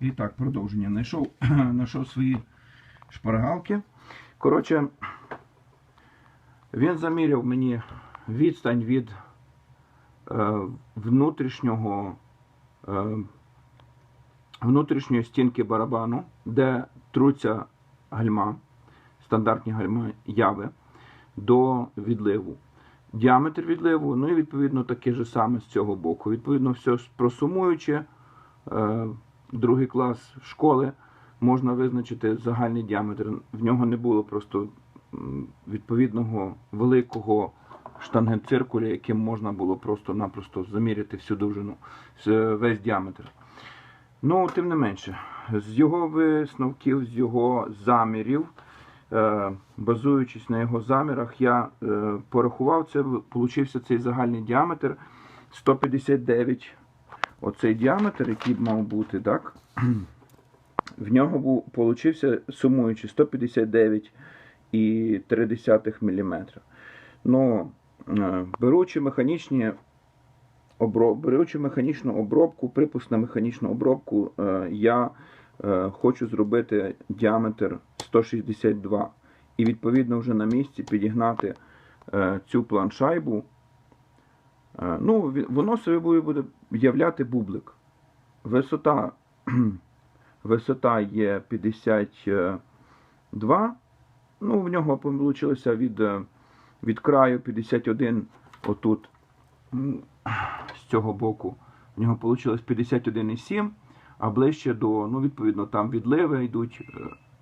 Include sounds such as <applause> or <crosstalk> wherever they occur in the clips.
І так, продовження. Знайшов, <clears throat> знайшов свої шпаргалки. Коротше, він заміряв мені відстань від е, внутрішнього, е, внутрішньої стінки барабану, де труться гальма, стандартні гальма яви, до відливу. Діаметр відливу, ну і відповідно таке ж саме з цього боку. Відповідно, все просумуючи, е, другий клас школи можна визначити загальний діаметр. В нього не було просто відповідного великого штангенциркуля, яким можна було просто-напросто заміряти всю довжину, весь діаметр. Ну, тим не менше, з його висновків, з його замірів, е, базуючись на його замірах, я е, порахував це, получився цей загальний діаметр 159. Оцей діаметр, який мав бути, так? В нього був, сумуючи 159,3 мм. Ну, беручи механічні беручи механічну обробку, припуск на механічну обробку, е, я е, хочу зробити діаметр 162. І відповідно вже на місці підігнати е, цю планшайбу. Е, ну, воно буде, буде являти бублик. Висота, <clears throat> висота є 52. Ну, в нього вийшло від, е, від краю 51 отут з цього боку. В нього вийшло 51,7, а ближче до, ну, відповідно, там відливи йдуть е,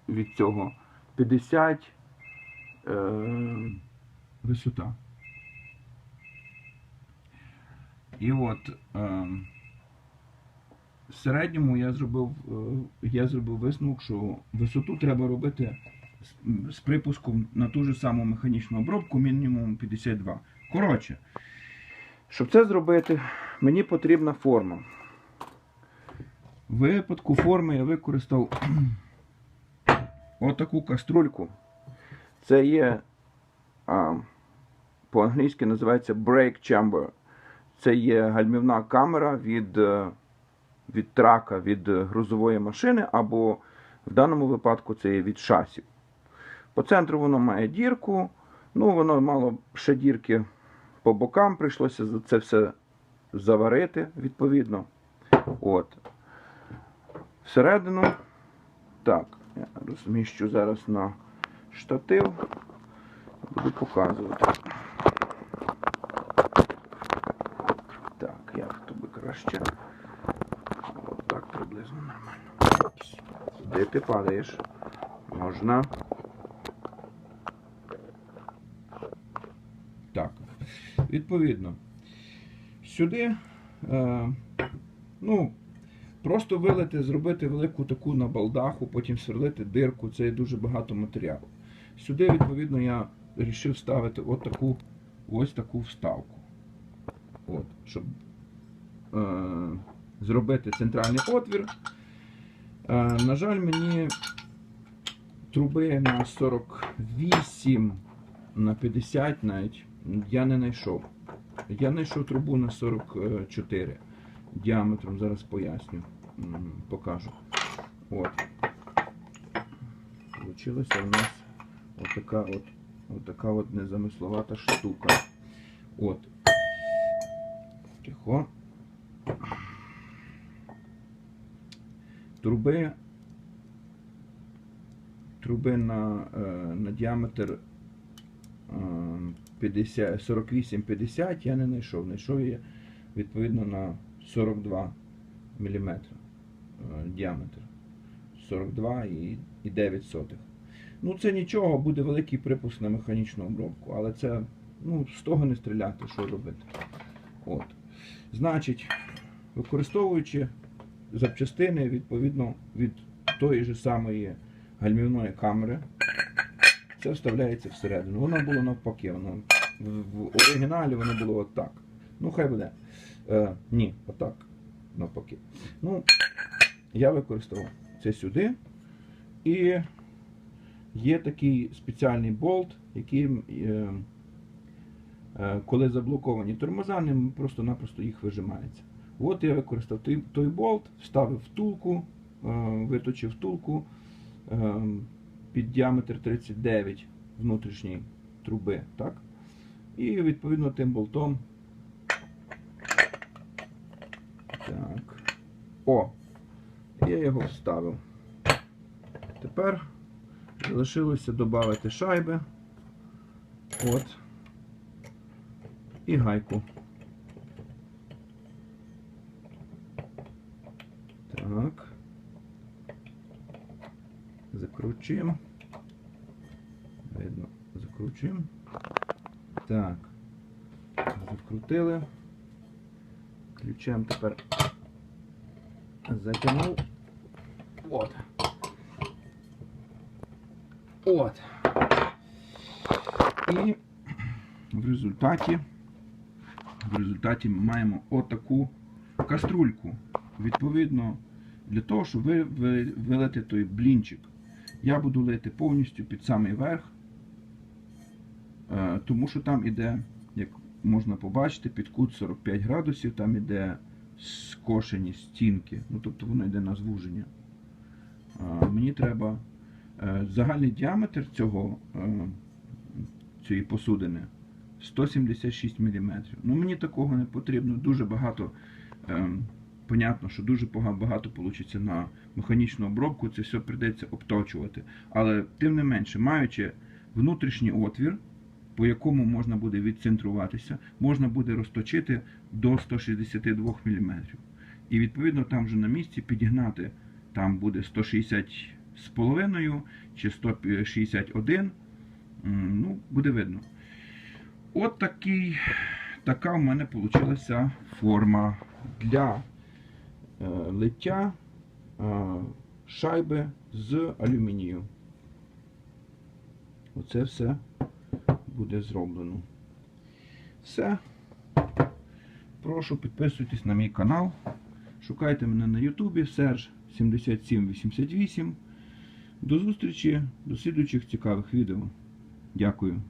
від цього 50 е, висота. І от е, в середньому я зробив, е, я зробив висновок, що висоту треба робити з, припуском на ту ж саму механічну обробку мінімум 52. Коротше, щоб це зробити, мені потрібна форма. В випадку форми я використав <clears throat> отаку каструльку. Це є по-англійськи називається brake chamber. Це є гальмівна камера від, е, від трака, від грузової машини, або в даному випадку це є від шасів. По центру воно має дірку. Ну, воно мало ще дірки по бокам, прийшлося за це все заварити, відповідно. От. Всередину. Так, я розміщу зараз на штатив. Буду показувати. Так, як тобі краще. От так приблизно нормально. Де ти падаєш? Можна. Так. Відповідно. Сюди. Е, ну, просто вилити, зробити велику таку на балдаху, потім сверлити дирку, це є дуже багато матеріалу. Сюди, відповідно, я вирішив ставити от таку, ось таку вставку. От, щоб е, зробити центральний отвір. Е, на жаль, мені труби на 48 на 50 навіть я не знайшов. Я знайшов трубу на 44 діаметром, зараз поясню, покажу. От. Получилася у нас отака от, отака от незамисловата штука. От. Тихо. Труби. Труби на, е, на діаметр е, 50 48-50 я не знайшов. Знайшов я відповідно на 42 мм е, діаметр. 42 і, і 9 сотих. Ну, це нічого, буде великий припуск на механічну обробку, але це ну, з того не стріляти, що робити. От. Значить, використовуючи запчастини відповідно від тої ж самої гальмівної камери, це вставляється всередину. Воно було навпаки. Воно, в, оригіналі воно було отак. Ну, хай буде. Е, ні, отак. Навпаки. Ну, я використав це сюди. І є такий спеціальний болт, який, е, е, коли заблоковані тормоза, ним просто-напросто їх вижимається. От я використав той, той болт, вставив втулку виточив втулку е, під діаметр 39 внутрішньої труби. Так? І відповідно тим болтом. Так. О! Я його вставив. Тепер залишилося додати шайби. От. І гайку. Так. Закручуємо. Видно, закручуємо. Так. Закрутили. Ключем тепер затягнув. От. От. І в результаті, в результаті ми маємо отаку каструльку. Відповідно, для того, щоб ви, ви вилити той блінчик, я буду лити повністю під самий верх, е, тому що там іде, як можна побачити, під кут 45 градусів, там іде скошені стінки, ну тобто воно йде на звуження. Мені треба е, загальний діаметр цього, е, цієї посудини 176 мм. Ну мені такого не потрібно. Дуже багато. Понятно, що дуже багато вийде на механічну обробку, це все прийдеться обточувати. Але тим не менше, маючи внутрішній отвір, по якому можна буде відцентруватися, можна буде розточити до 162 мм. І відповідно там вже на місці підігнати там буде 160 з половиною чи 161. Ну, буде видно. От такий, така в мене вийшла форма для лиття е, шайби з алюмінію. Оце все буде зроблено. Все. Прошу підписуйтесь на мій канал. Шукайте мене на Ютубі Серж 7788. До зустрічі, до слідуючих цікавих відео. Дякую.